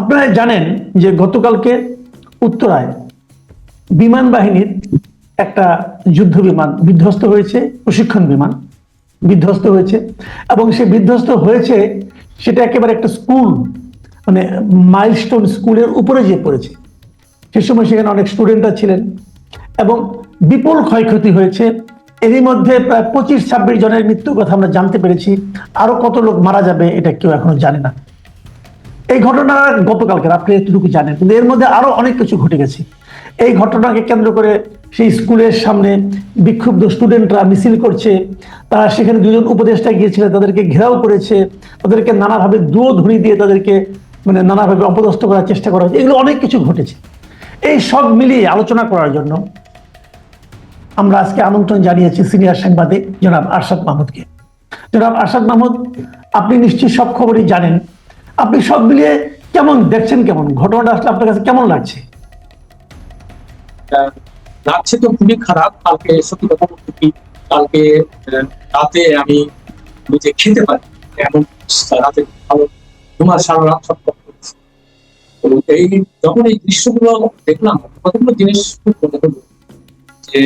আপনারা জানেন যে গতকালকে উত্তরায় বিমান বাহিনীর একটা যুদ্ধ বিমান বিধ্বস্ত হয়েছে, প্রশিক্ষণ বিমান বিধ্বস্ত হয়েছে এবং সে বিধ্বস্ত হয়েছে সেটা একেবারে একটা স্কুল মানে মাইলস্টোন স্কুলের উপরে যে পড়েছে। সে সময় সেখানে অনেক স্টুডেন্টরা ছিলেন এবং বিপুল ক্ষয়ক্ষতি হয়েছে। এরই মধ্যে প্রায় পঁচিশ ছাব্বিশ জনের মৃত্যুর কথা আমরা জানতে পেরেছি। আরও কত লোক মারা যাবে এটা কেউ এখনও জানে না। এই ঘটনা গতকালকে আপনি এতটুকু জানেন, কিন্তু এর মধ্যে আরও অনেক কিছু ঘটে গেছে। এই ঘটনাকে কেন্দ্র করে সেই স্কুলের সামনে বিক্ষুব্ধ স্টুডেন্টরা মিছিল করছে। তারা সেখানে দুজন উপদেষ্টা গিয়েছিলেন, তাদেরকে ঘেরাও করেছে, তাদেরকে নানাভাবে দুয়ো ধুনি দিয়ে তাদেরকে মানে নানাভাবে অপদস্থ করার চেষ্টা করা হয়েছে। এগুলো অনেক কিছু ঘটেছে। এই সব মিলিয়ে আলোচনা করার জন্য আমরা আজকে আমন্ত্রণ জানিয়েছি সিনিয়র সাংবাদিক জনাব আরশাদ মাহমুদকে। জনাব আরশাদ মাহমুদ, আপনি নিশ্চয়ই সব খবরই জানেন। আপনি সব মিলিয়ে কেমন দেখছেন কেমন? ঘটনাটা আসলে আপনার কাছে কেমন লাগছে? লাগছে তো খুবই খারাপ। কালকে সত্যি কথা বলতে কালকে রাতে আমি নিজে খেতে পারি এমন রাতে ভালো ঘুমার সারা রাত। তো এই যখন এই দৃশ্যগুলো দেখলাম, কতগুলো জিনিস খুব মনে হলো যে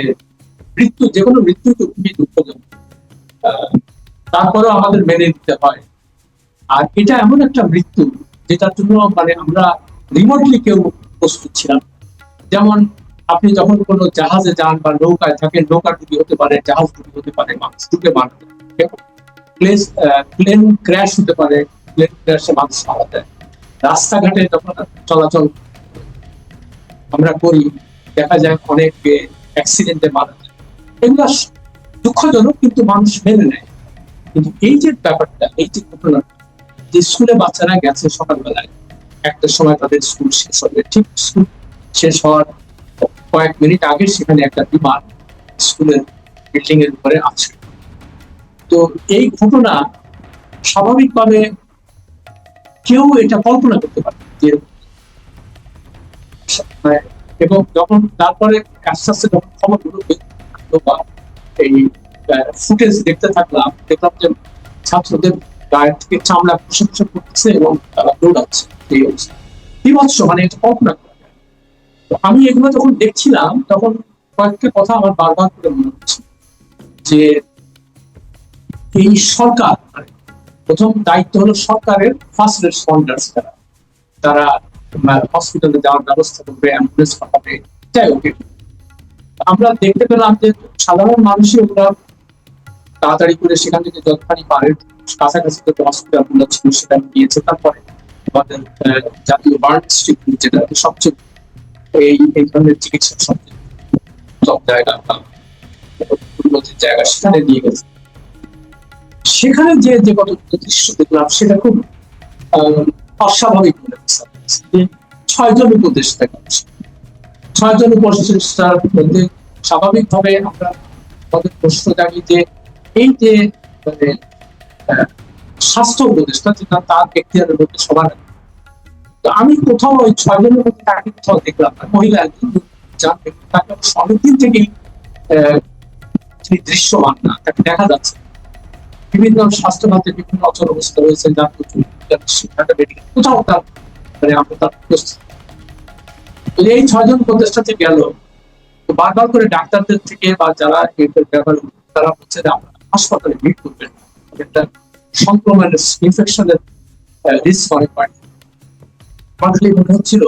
মৃত্যু, যে কোনো মৃত্যু তো খুবই দুঃখজনক। তারপরেও আমাদের মেনে নিতে হয়। আর এটা এমন একটা মৃত্যু যেটার জন্য মানে আমরা রিমোটলি কেউ প্রস্তুত ছিলাম যেমন আপনি যখন কোনো জাহাজে যান বা নৌকায় থাকেন, নৌকা ডুবি হতে পারে, জাহাজ ডুবি হতে পারে, মানুষ ডুবে মারা প্লেন ক্র্যাশ হতে পারে প্লেন ক্র্যাশে মানুষ মারা যায়। রাস্তাঘাটে যখন চলাচল আমরা করি, দেখা যায় অনেক অ্যাক্সিডেন্টে মারা যায়। এগুলো দুঃখজনক, কিন্তু মানুষ মেনে নেয়। কিন্তু এই যে ব্যাপারটা, এই যে ঘটনাটা যে স্কুলে বাচ্চারা গেছে সকালবেলায়, একটা সময় তাদের স্কুল শেষ হবে। ঠিক স্কুল শেষ হওয়ার কয়েক মিনিট আগে সেখানে একটা বিমান স্কুলের বিল্ডিং এর উপরে আছে। তো এই ঘটনা স্বাভাবিকভাবে কেউ এটা কল্পনা করতে পারে যে এবং যখন তারপরে আস্তে আস্তে যখন খবরগুলো এই ফুটেজ দেখতে থাকলাম, দেখলাম যে ছাত্রদের থেকে চামড়া খসে পড়তেছে এবং তারা দৌড়াচ্ছে। এই অবস্থা। মানে এটা কল্পনা তো আমি এগুলো যখন দেখছিলাম, তখন কয়েকটা কথা আমার বারবার করে মনে হচ্ছে যে এই সরকার মানে প্রথম দায়িত্ব হলো সরকারের ফার্স্ট রেসপন্ডার্স যারা। তারা হসপিটালে যাওয়ার ব্যবস্থা করবে অ্যাম্বুলেন্স পাঠাবে যাই হোক আমরা দেখতে পেলাম যে সাধারণ মানুষই ওরা তাড়াতাড়ি করে সেখান থেকে যতখানি পারে কাছাকাছি ছিল সেখানে গিয়েছে তারপরে আমাদের জাতীয় বার্ড যেটা সবচেয়ে এই এই ধরনের চিকিৎসা সবচেয়ে সব জায়গা জায়গা, সেখানে নিয়ে গেছে। সেখানে যে যে কত দৃশ্য দেখলাম, সেটা খুব অস্বাভাবিক মনে হচ্ছে। কাছে। ছয়জন উপদেষ্টা গেছে ছয়জন উপদেষ্টার মধ্যে স্বাভাবিকভাবে আমরা আমাদের প্রশ্ন জানি যে, এই যে মানে স্বাস্থ্য উপদেষ্টা যেটা তার এখতিয়ারের মধ্যে সবার আমি কোথাও ওই ছয়জনের মধ্যে তাকে কোথাও দেখলাম না। মহিলা একজন ব্যক্তি, তাকে অনেকদিন থেকেই তিনি দৃশ্যমান না তাকে দেখা যাচ্ছে বিভিন্ন স্বাস্থ্য খাতে বিভিন্ন অচল অবস্থা রয়েছে যার শিক্ষাটা মেডিকেল কোথাও তার মানে আমরা তার উপস্থিত এই ছয়জন প্রতিষ্ঠাতে গেল বারবার করে ডাক্তারদের থেকে বা যারা এটার ব্যাপারে তারা হচ্ছে যে আমরা হাসপাতালে ভিড় করবেন না। একটা সংক্রমণের ইনফেকশনের রিস্ক অনেক বাড়ে মনে হচ্ছিল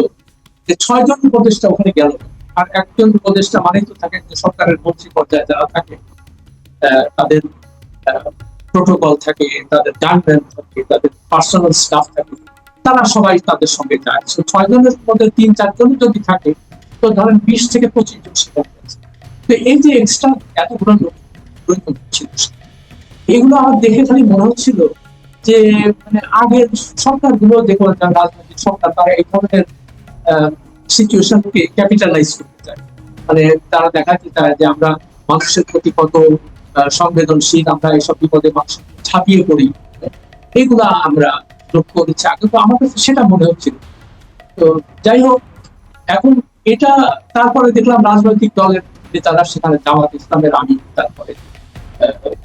যে ছয়জন উপদেষ্টা ওখানে গেল আর একজন উপদেষ্টা মানেই তো থাকেন যে সরকারের মন্ত্রী পর্যায়ে যারা থাকে তাদের প্রোটোকল থাকে তাদের থাকে তাদের পার্সোনাল স্টাফ থাকে তারা সবাই তাদের সঙ্গে যায়। So, ছয় জনের মধ্যে তিন চারজন যদি থাকে তো ধরেন বিশ থেকে পঁচিশ জন তো এই যে এক্সট্রা এতগুলো লোক ছিল এগুলো আমার দেখে খালি মনে হচ্ছিল যে মানে আগের সরকারগুলো যে কোনো একটা রাজনৈতিক সরকার, তারা এই ধরনের সিচুয়েশনকে ক্যাপিটালাইজ করতে চায়। মানে তারা দেখাতে চায় যে আমরা মানুষের প্রতি কত সংবেদনশীল, আমরা এইসব বিপদে মানুষ ছাপিয়ে পড়ি। এইগুলা আমরা লক্ষ্য করেছি। আগে তো আমার কাছে সেটা মনে হচ্ছিল। তো যাই হোক, এখন এটা, তারপরে দেখলাম রাজনৈতিক দলের নেতারা সেখানে জামাত ইসলামের আমি তারপরে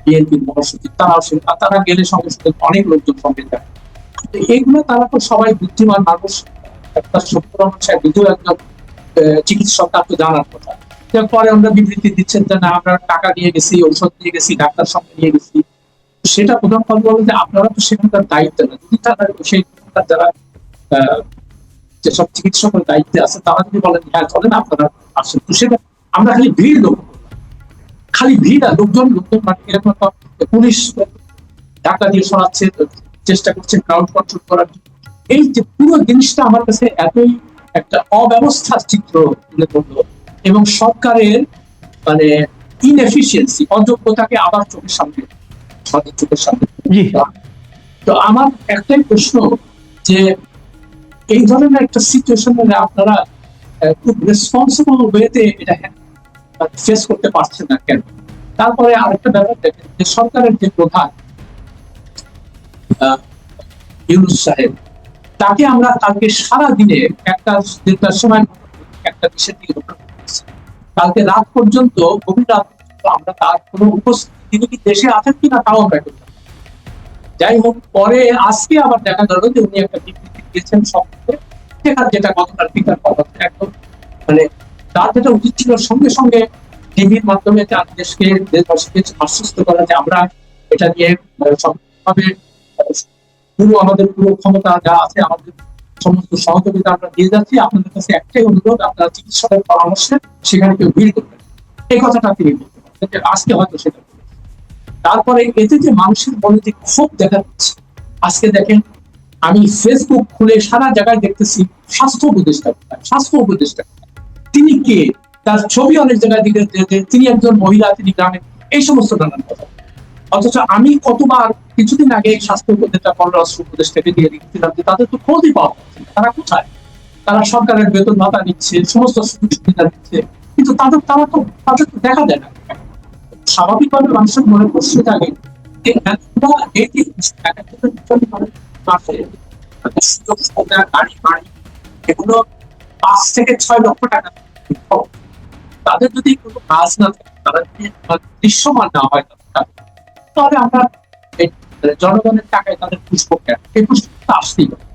বিএনপির মহাসচিব তারাও সে- তারা গেলে সঙ্গে সঙ্গে অনেক লোকজন সঙ্গে তো এইগুলো তারা তো সবাই বুদ্ধিমান মানুষ। ডাক্তার শফিকুর রহমান সাহেব একজন চিকিৎসক, তার তো জানার কথা। পরে আমরা বিবৃতি দিচ্ছেন যে, না, আমরা টাকা নিয়ে গেছি, ঔষধ নিয়ে গেছি, ডাক্তার সঙ্গে নিয়ে গেছি। সেটা প্রধান কথা বলে যে, আপনারা তো সেখানকার দায়িত্ব না। যদি তারা, সেই যারা যেসব চিকিৎসকের দায়িত্বে আছে, তারা যদি বলেন হ্যাঁ চলেন, আপনারা আসেন। তো সেটা আমরা খালি ভিড় করলাম। খালি ভিড় আর লোকজন লোকজন মানে এরকম একটা পুলিশ টাকা দিয়ে শোনাচ্ছে চেষ্টা করছে ক্রাউড কন্ট্রোল করার এই যে পুরো জিনিসটা আমার কাছে এতই একটা অব্যবস্থার চিত্র তুলে ধরলো এবং সরকারের মানে ইনএফিসিয়েন্সি অযোগ্যতাকে আবার চোখের সামনে সদের চোখের সামনে তো আমার একটাই প্রশ্ন যে এই ধরনের একটা সিচুয়েশনে আপনারা খুব রেসপন্সিবল ওয়েতে এটা ফেস করতে পারছেন না কেন? তারপরে আরেকটা ব্যাপার দেখেন যে সরকারের যে প্রধান ইউনুস সাহেব, তাকে আমরা কালকে সারা দিনে একটা দেড়টার সময় একটা ঘটনা কালকে রাত পর্যন্ত গভীর রাত আমরা তার কোনো উপস্থিতি, তিনি কি দেশে আছেন কিনা তাও আমরা করতে যাই হোক, পরে আজকে আবার দেখা গেল যে উনি একটা বিবৃতি দিয়েছেন সবকিছু যেটা যেটা টিকার কথা একদম মানে তার যেটা উচিত ছিল সঙ্গে সঙ্গে টিভির মাধ্যমে তার দেশকে, দেশবাসীকে আশ্বস্ত করা যে আমরা এটা নিয়ে সবভাবে পুরো আমাদের পুরো ক্ষমতা যা আছে, আমাদের সমস্ত সহযোগিতা আমরা দিয়ে যাচ্ছি। আপনাদের কাছে একটাই অনুরোধ, আপনারা চিকিৎসকের পরামর্শে সেখানে কেউ ভিড় করবেন এই কথাটা তিনি বলতে আজকে হয়তো সেটা তারপরে এতে যে মানুষের মনে যে ক্ষোভ দেখা যাচ্ছে আজকে দেখেন আমি ফেসবুক খুলে সারা জায়গায় দেখতেছি স্বাস্থ্য উপদেষ্টা স্বাস্থ্য উপদেষ্টা? তিনি কে? তার ছবি অনেক জায়গায় দিতে তিনি একজন মহিলা, তিনি গ্রামে। এই সমস্ত নানান কথা। অথচ আমি কতবার কিছুদিন আগে স্বাস্থ্য উপদেষ্টা পররাষ্ট্র উপদেষ্টাকে দিয়ে লিখছিলাম যে তাদের তো খোঁজই পাওয়া তারা কোথায়? তারা সরকারের বেতন ভাতা নিচ্ছে, সমস্ত সুযোগ সুবিধা দিচ্ছে। কিন্তু তাদের তারা তো তাদের তো দেখা যায় না। স্বাভাবিকভাবে মানুষের মনে প্রশ্ন থাকে যে এতটা গাড়ি এগুলো পাঁচ থেকে ছয় লক্ষ টাকা। তাদের যদি কোনো কাজ না থাকে তারা যদি দৃশ্যমান না হয় তাহলে আমরা জনগণের টাকায় তাদের পুষ্প কেন? এই পুষ্পটা আসতেই হবে।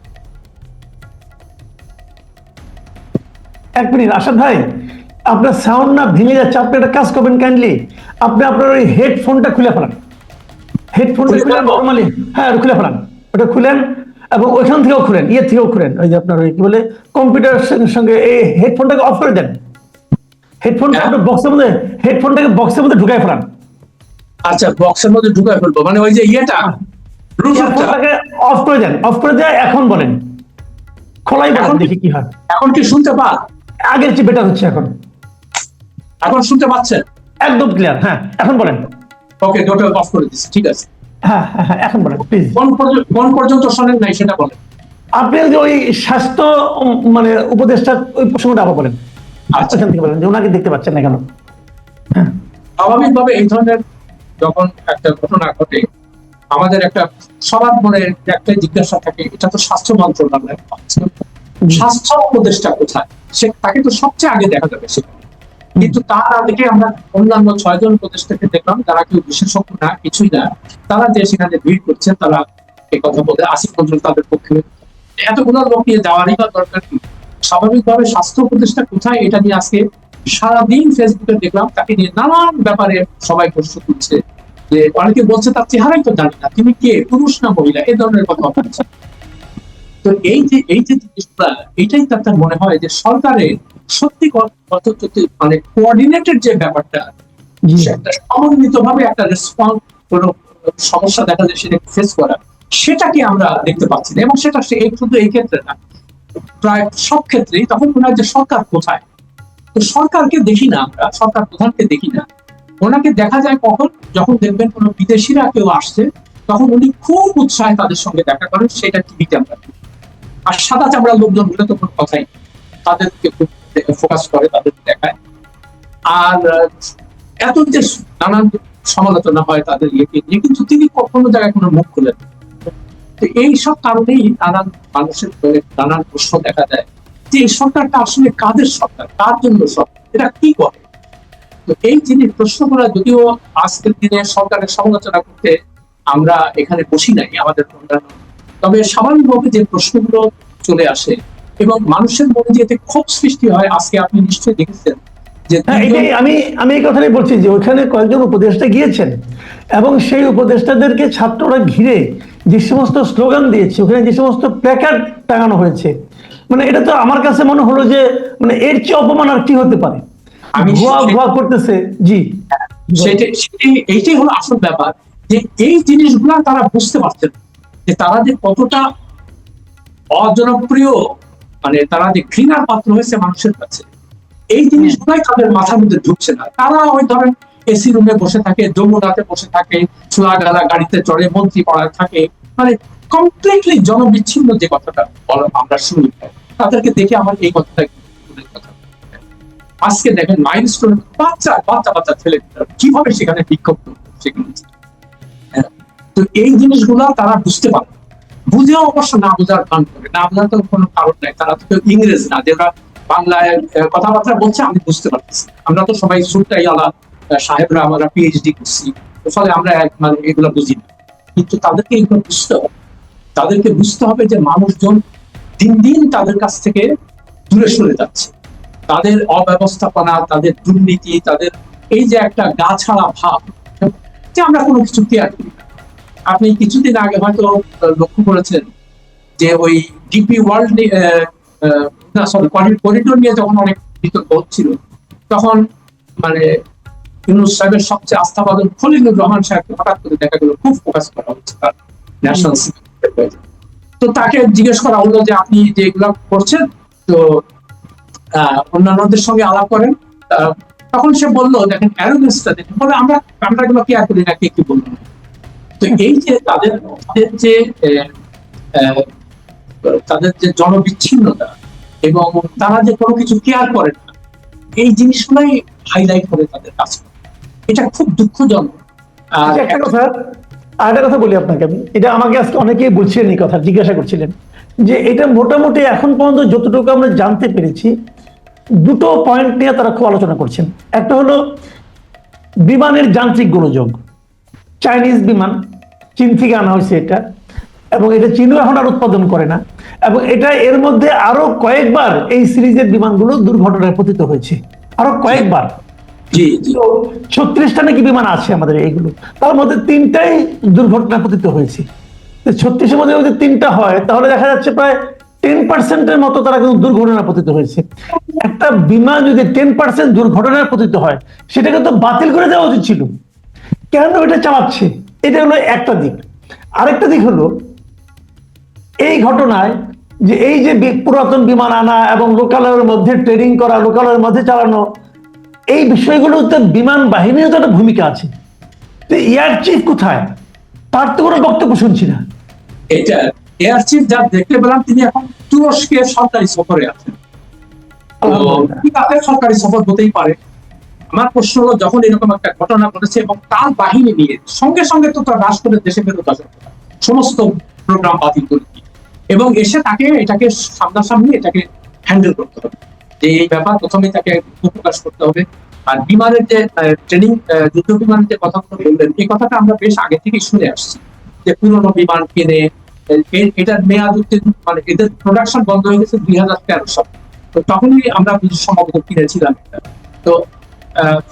এক মিনিট আসাদ ভাই আপনার সাউন্ড না ভেঙে যাচ্ছে। আপনি একটা কাজ করবেন কাইন্ডলি আপনি আপনার ওই হেডফোনটা খুলে ফেলান। হেডফোনটা খুলে? নর্মালি হ্যাঁ খুলে ফেলান। ওটা খুলেন। এবং ওইখান থেকেও খুলেন ইয়ে থেকেও খুলেন। ওই যে আপনার ওই কি বলে কম্পিউটার সঙ্গে এই হেডফোনটাকে অফ করে দেন। হেডফোনটা। আপনার বক্সের মধ্যে হেডফোনটাকে বক্সের মধ্যে ঢুকাই ফেলান। আচ্ছা বক্সের মধ্যে ঢুকায় ফেলব মানে ওই যে ইয়েটা ব্লুটুথটা অফ করে দেন অফ করে দেয় এখন বলেন। খোলাই বলেন এখন- দেখি কি হয়। এখন কি শুনতে পান আগের চেয়ে বেটার হচ্ছে এখন। এখন শুনতে পাচ্ছেন? একদম ক্লিয়ার হ্যাঁ এখন বলেন। ওকে দুটো অফ করে দিচ্ছি ঠিক আছে। হ্যাঁ হ্যাঁ হ্যাঁ, এখন বলেন প্লিজ কোন পর্যন্ত শোনেন নাই সেটা বলেন। আপনি যে ওই স্বাস্থ্য মানে উপদেষ্টা ওই প্রসঙ্গটা আবার বলেন। আচ্ছা। থেকে বলেন যে ওনাকে দেখতে পাচ্ছেন না কেন? স্বাভাবিকভাবে এই ধরনের যখন একটা ঘটনা ঘটে আমাদের একটা সবার মনে একটাই জিজ্ঞাসা থাকে এটা তো স্বাস্থ্য মন্ত্রণালয় স্বাস্থ্য উপদেষ্টা কোথায়? সে তাকে তো সবচেয়ে আগে দেখা যাবে সে কিন্তু তার আগে আমরা অন্যান্য ছয়জন উপদেষ্টাকে দেখলাম, যারা কেউ বিশেষজ্ঞ না, কিছুই না। তারা যে সেখানে ভিড় করছে তারা এই কথা বলে আসিফ নজরুল তাদের পক্ষে এতগুলো লোক নিয়ে যাওয়ারই বা দরকার কি? স্বাভাবিকভাবে স্বাস্থ্য উপদেষ্টা কোথায় এটা নিয়ে আজকে সারাদিন ফেসবুকে দেখলাম, তাকে নিয়ে নানান ব্যাপারে সবাই প্রশ্ন তুলছে। যে অনেকে বলছে, তার চেহারাই তো জানি না, তিনি কে? পুরুষ না মহিলা? এ ধরনের কথা বলছে। তো এই যে এই যে জিনিসটা এইটাই তার তার মনে হয় যে সরকারের সত্যি কত মানে কোঅর্ডিনেটেড যে ব্যাপারটা একটা সমন্বিত ভাবে একটা রেসপন্স কোনো সমস্যা দেখা যায় সেটা ফেস করা সেটাকে আমরা দেখতে পাচ্ছি না। এবং সেটা সে- এই শুধু এই ক্ষেত্রে না প্রায় সব ক্ষেত্রেই তখন মনে হয় যে সরকার কোথায়? তো সরকারকে দেখি না আমরা সরকার প্রধানকে দেখি না। ওনাকে দেখা যায় কখন? যখন দেখবেন কোনো বিদেশিরা কেউ আসছে তখন উনি খুব উৎসাহে তাদের সঙ্গে দেখা করেন সেটা টিভিতে আমরা দেখি। আর সাদা চামড়ার লোকজন হলে তো কোনো কথাই। তাদেরকে খুব ফোকাস করে তাদের দেখায় আর এত যে নানান সমালোচনা হয় তাদের ইয়েকে নিয়ে, কিন্তু তিনি কখনো জায়গায় কোনো মুখ খুলেন। তো এই সব কারণেই নানান মানুষের নানান প্রশ্ন দেখা যায় যে এই সরকারটা আসলে কাদের সরকার কার জন্য সরকার এটা কি করে তো এই জিনিস প্রশ্নগুলো যদিও আজকের দিনে সরকারের সমালোচনা করতে আমরা এখানে বসি নাই, আমাদের অন্যান্য তবে স্বাভাবিকভাবে যে প্রশ্নগুলো চলে আসে এবং মানুষের মনে যে এতে ক্ষোভ সৃষ্টি হয় আজকে আপনি নিশ্চয়ই দেখেছেন হ্যাঁ আমি আমি এই কথাটাই বলছি যে ওইখানে কয়েকজন উপদেষ্টা গিয়েছেন এবং সেই উপদেষ্টাদেরকে ছাত্ররা ঘিরে যে সমস্ত স্লোগান দিয়েছে ওখানে যে সমস্ত প্ল্যাকার্ড টাঙানো হয়েছে মানে এটা তো আমার কাছে মনে হলো যে মানে এর চেয়ে অপমান আর কি হতে পারে আমি ভুয়া ভুয়া করতেছে জি সেটাই সেটাই এইটাই হলো আসল ব্যাপার যে এই জিনিসগুলা তারা বুঝতে পারছেন না। যে তারা যে কতটা অজনপ্রিয় মানে তারা যে ঘৃণার পাত্র হয়েছে মানুষের কাছে, এই জিনিসগুলাই তাদের মাথার মধ্যে ঢুকছে না। তারা ওই ধরেন এসি রুমে বসে থাকে, যমুনাতে বসে থাকে চুলা গালা গাড়িতে চড়ে, মন্ত্রী পড়ায় থাকে মানে কমপ্লিটলি জনবিচ্ছিন্ন যে কথাটা আমরা শুনি। তাদেরকে দেখে আমার এই কথাটা কথা। আজকে দেখেন মাইল স্টোন বাচ্চা বাচ্চা বাচ্চা ছেলে, কীভাবে সেখানে বিক্ষোভ সেখানে। তো এই জিনিসগুলো তারা বুঝতে পারে। বুঝেও অবশ্য না বোঝার কান করে। না বোঝার তো কোনো কারণ নাই। তারা তো ইংরেজ না। যেটা বাংলায় কথাবার্তা বলছে, আমি বুঝতে পারতেছি। আমরা তো সবাই সুরটাই আলা সাহেবরা আমরা পিএইচডি করছি। ফলে আমরা মানে এগুলো বুঝি না। কিন্তু তাদেরকে এগুলো বুঝতে হবে। তাদেরকে বুঝতে হবে যে মানুষজন দিন দিন তাদের কাছ থেকে দূরে সরে যাচ্ছে। তাদের অব্যবস্থাপনা, তাদের দুর্নীতি, তাদের এই যে একটা গা ছাড়া ভাব, যে আমরা কোনো কিছু কেয়ার করি না। আপনি কিছুদিন আগে হয়তো লক্ষ্য করেছেন যে ওই ডিপি ওয়ার্ল্ড না সরি করিডোর নিয়ে যখন অনেক বিতর্ক হচ্ছিল, তখন মানে ইউনুস সাহেবের সবচেয়ে আস্থাবাদন খলিলুর রহমান সাহেবকে হঠাৎ করে দেখা গেল, খুব ফোকাস করা হচ্ছে তার ন্যাশনাল তো তাকে জিজ্ঞেস করা হলো যে, আপনি যে এগুলো করছেন, তো অন্যান্যদের সঙ্গে আলাপ করেন তখন সে বলল, দেখেন অ্যারোগেন্সটা দেখেন। বলে, আমরা আমরা এগুলো কেয়ার করি না, কে কি বলব এই যে তাদের যে তাদের যে জনবিচ্ছিন্নতা এবং তারা যে কোনো কিছু কেয়ার করে না এই জিনিসগুলাই হাইলাইট করে তাদের কাজ এটা খুব দুঃখজনক। আচ্ছা, একটা কথা আর একটা কথা বলি আপনাকে আমি। এটা আমাকে আজকে অনেকেই বলছিলেন এই কথা জিজ্ঞাসা করছিলেন যে এটা মোটামুটি এখন পর্যন্ত যতটুকু আমরা জানতে পেরেছি দুটো পয়েন্ট নিয়ে তারা খুব আলোচনা করছেন। একটা হলো বিমানের যান্ত্রিক গোলযোগ চাইনিজ বিমান। চীন থেকে আনা হয়েছে এটা। এবং এটা চীনও এখন আর উৎপাদন করে না। এবং এটা এর মধ্যে আরও কয়েকবার এই সিরিজের বিমানগুলো দুর্ঘটনায় পতিত হয়েছে। আরও কয়েকবার। ছত্রিশটা নাকি বিমান আছে আমাদের এইগুলো। তার মধ্যে তিনটাই দুর্ঘটনা পতিত হয়েছে। ছত্রিশের মধ্যে যদি তিনটা হয় তাহলে দেখা যাচ্ছে প্রায় টেন পার্সেন্টের মতো তারা কিন্তু দুর্ঘটনা পতিত হয়েছে। একটা বিমান যদি টেন পার্সেন্ট দুর্ঘটনায় পতিত হয় সেটাকে তো বাতিল করে দেওয়া উচিত ছিল। কেন এটা চালাচ্ছে? এটা হলো একটা দিক। আরেকটা দিক হলো এই ঘটনায় যে এই যে পুরাতন বিমান আনা এবং লোকালয়ের মধ্যে ট্রেনিং করা লোকালয়ের মধ্যে চালানো এই বিষয়গুলোতে বিমান বাহিনীরও তো একটা ভূমিকা আছে। তো এয়ার চিফ কোথায়? তার তো কোনো বক্তব্য শুনছি না। এটা এয়ার চিফ যা দেখতে পেলাম তিনি এখন তুরস্কে সরকারি সফরে আছেন। সরকারি সফর হতেই পারে? আমার প্রশ্ন হলো, যখন এরকম একটা ঘটনা ঘটেছে এবং তার বাহিনী নিয়ে সঙ্গে সঙ্গে তো তার রাষ্ট্রের দেশে ফেরত আসে সমস্ত প্রোগ্রাম বাতিল করে। এবং এসে তাকে, এটাকে সামনাসামনি এটাকে হ্যান্ডেল করতে হবে। যে এই ব্যাপার প্রথমে তাকে প্রকাশ করতে হবে। আর বিমানের যে ট্রেনিং যুদ্ধ বিমানের যে কথাগুলো বললেন, এই কথাটা আমরা বেশ আগে থেকেই শুনে আসছি। যে পুরোনো বিমান কিনে এটার মেয়াদ উত্তীর্ণ মানে এদের প্রোডাকশন বন্ধ হয়ে গেছে দুই হাজার তেরো সালে। তো তখনই আমরা সম্ভবত কিনেছিলাম তো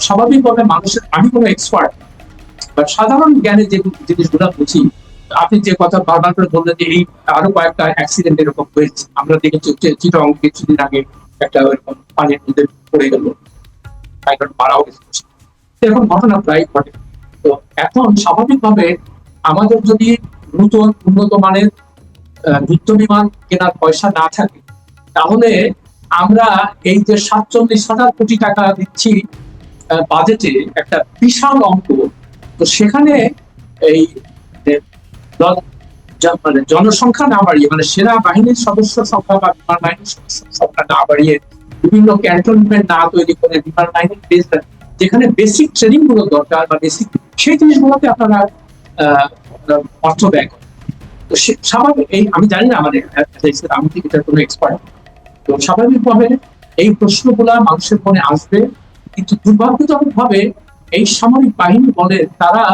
স্বাভাবিকভাবে মানুষের আমি কোনো এক্সপার্ট বাট সাধারণ জ্ঞানে যে জিনিসগুলো বুঝি, আপনি যে কথা বারবার করে বললেন যে এই আরও কয়েকটা অ্যাক্সিডেন্ট এরকম হয়েছে, আমরা দেখেছি চিটং কিছুদিন আগে একটা এরকম পানির মধ্যে পড়ে গেল। মারাও গেছে। এরকম ঘটনা প্রায় ঘটে। তো এখন স্বাভাবিকভাবে আমাদের যদি নতুন উন্নত মানের যুদ্ধ বিমান কেনার পয়সা না থাকে, তাহলে আমরা এই যে সাতচল্লিশ হাজার কোটি টাকা দিচ্ছি বাজেটে একটা বিশাল অঙ্ক। তো সেখানে এই মানে জনসংখ্যা না বাড়িয়ে মানে সেনা বাহিনীর সদস্য সংখ্যা বা বিমান বাহিনীর সদস্য সংখ্যা না বাড়িয়ে বিভিন্ন ক্যান্টনমেন্ট না তৈরি করে বিমান বাহিনীর বেস যেখানে বেসিক ট্রেনিংগুলো দরকার বা বেসিক সেই জিনিসগুলোতে আপনারা অর্থ ব্যয় করেন। তো স্বাভাবিক এই আমি জানি না আমাদের আমি এটা কোনো এক্সপার্ট তো স্বাভাবিকভাবে এই প্রশ্নগুলা মানুষের মনে আসবে। কিন্তু দুর্ভাগ্যজনক ভাবে এই সামরিক বাহিনী বলে তারা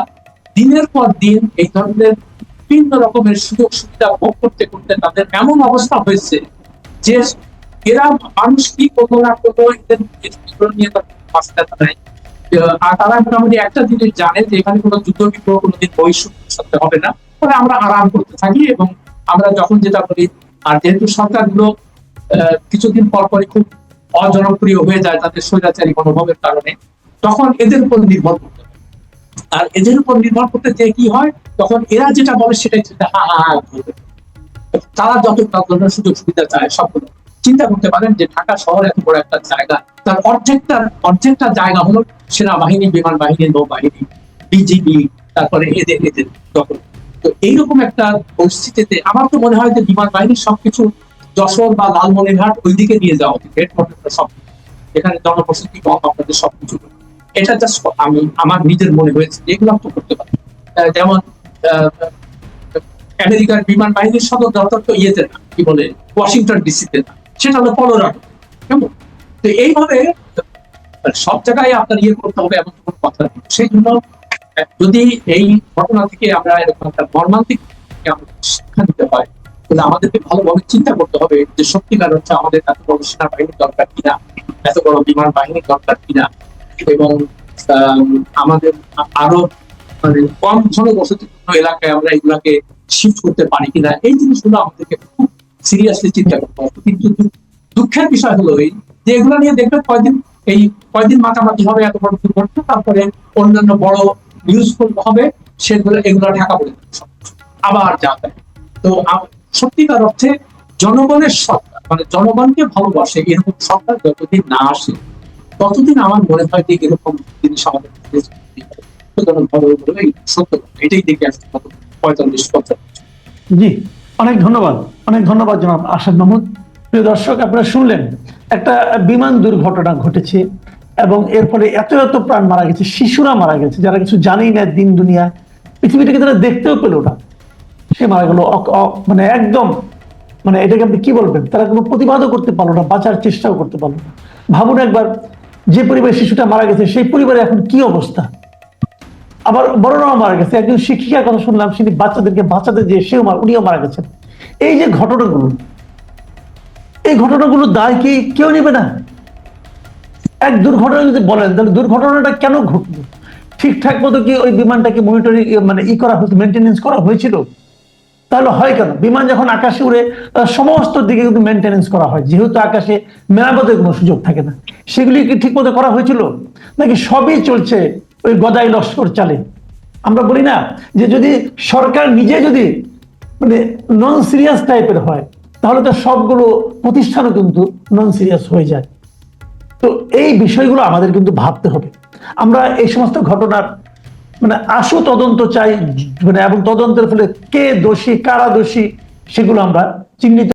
দিনের পর দিন এই ধরনের বিভিন্ন রকমের সুযোগ সুবিধা ভোগ করতে করতে তাদের এমন অবস্থা হয়েছে যে এরা মানুষ কি কোনো না কোনো এদের নিয়ে নাই। আহ, আর তারা মোটামুটি একটা জিনিস জানে যে এখানে কোনো যুদ্ধ বিগ্রহ কোনোদিন ভবিষ্যতে হবে না। ফলে আমরা আরাম করতে থাকি এবং আমরা যখন যেটা বলি আর যেহেতু সরকারগুলো কিছুদিন পর পরই খুব অজনপ্রিয় হয়ে যায় তাদের স্বৈরাচারী মনোভাবের কারণে, তখন এদের উপর নির্ভর করতে। আর এদের উপর নির্ভর করতে যে কি হয়? তখন এরা যেটা বলে সেটাই চিন্তা হা হা হা তারা যত ধরনের সুযোগ সুবিধা চায় সবগুলো চিন্তা করতে পারেন যে, ঢাকা শহর এত বড় একটা জায়গা। তার অর্ধেকটা অর্ধেকটা জায়গা হলো সেনাবাহিনী, বিমান বাহিনী, নৌবাহিনী, বিজিবি, তারপরে এদের এদের দখল। তো এইরকম একটা পরিস্থিতিতে আমার তো মনে হয় যে, বিমান বাহিনীর সবকিছু যশোর বা লালমনিরহাট ওইদিকে নিয়ে যাওয়া উচিত হেডকোয়ার্টারটা সব। এখানে জনবসতি কম, আপনাদের সবকিছু। এটা জাস্ট আমি, আমার নিজের মনে হয়েছে এগুলো তো করতে পারি যেমন আমেরিকার বিমান বাহিনীর সদর দপ্তর তো ইয়েতে না, কি বলে, ওয়াশিংটন ডিসিতে না, সেটা হলো কলোরাডো, কেমন? তো এইভাবে, সব জায়গায় আপনার ইয়ে করতে হবে এমন কোনো কথা নেই। সেই জন্য যদি এই ঘটনা থেকে আমরা এরকম একটা মর্মান্তিক শিক্ষা দিতে হয় আমাদেরকে ভালোভাবে চিন্তা করতে হবে যে সত্যিকার হচ্ছে আমাদের এত বড় সেনাবাহিনীর দরকার কিনা এত বড় বিমান বাহিনীর দরকার কিনা? এবং আম, আমাদের আরও মানে কম জনবসতিপূর্ণ এলাকায় আমরা এগুলাকে শিফট করতে পারি কিনা এই জিনিসগুলো আমাদেরকে খুব সিরিয়াসলি চিন্তা করতে হবে। কিন্তু দুঃখের বিষয় হলো এই যে এগুলো নিয়ে দেখবেন কয়দিন এই কয়দিন মাতামাতি হবে এত বড় দুর্ঘটনা তারপরে অন্যান্য বড় নিউজ হবে সেগুলো এগুলো ঢাকা পড়ে আবার যা তো সত্যিকার অর্থে জনগণের সরকার মানে জনগণকে ভালোবাসে, এরকম সরকার যতদিন না আসে, ততদিন আমার মনে হয় যে এরকম জিনিস আমাদের এটাই দেখে পঁয়তাল্লিশ জি, অনেক ধন্যবাদ অনেক ধন্যবাদ জনাব আসাদ মাহমুদ। প্রিয় দর্শক, আপনারা শুনলেন, একটা বিমান দুর্ঘটনা ঘটেছে এবং এর ফলে এত এত প্রাণ মারা গেছে, শিশুরা মারা গেছে, যারা কিছু জানেই না দিন দুনিয়া, পৃথিবীটাকে তারা দেখতেও পেল না। সে মারা গেল মানে একদম মানে এটাকে আপনি কি বলবেন? তারা কোনো প্রতিবাদও করতে পারল না, বাঁচার চেষ্টাও করতে পারল না। ভাবুন একবার, যে পরিবারে শিশুটা মারা গেছে, সেই পরিবারে এখন কি অবস্থা? আবার বড়রাও মারা গেছে, একজন শিক্ষিকার কথা শুনলাম তিনি বাচ্চাদেরকে বাঁচাতে যে সেও উনিও মারা গেছেন। এই যে ঘটনাগুলো, এই ঘটনাগুলো দায় কি কেউ নেবে না? এক দুর্ঘটনা যদি বলেন, তাহলে দুর্ঘটনাটা কেন ঘটলো? ঠিকঠাক মতো কি ওই বিমানটাকে মনিটরিং মানে ই করা হয়েছে মেনটেনেন্স করা হয়েছিল? তাহলে হয় কেন? বিমান যখন আকাশে উড়ে সমস্ত দিকে কিন্তু মেনটেনেন্স করা হয়। যেহেতু আকাশে মেরামতের কোনো সুযোগ থাকে না। সেগুলি কি ঠিক মতো করা হয়েছিল? নাকি সবই চলছে ওই গদাই লস্কর চালে? আমরা বলি না যে যদি সরকার নিজে যদি মানে নন সিরিয়াস টাইপের হয়, তাহলে তো সবগুলো প্রতিষ্ঠানও কিন্তু নন সিরিয়াস হয়ে যায়। তো এই বিষয়গুলো আমাদের কিন্তু ভাবতে হবে। আমরা এই সমস্ত ঘটনার মানে আশু তদন্ত চাই মানে এবং তদন্তের ফলে কে দোষী, কারা দোষী, সেগুলো আমরা চিহ্নিত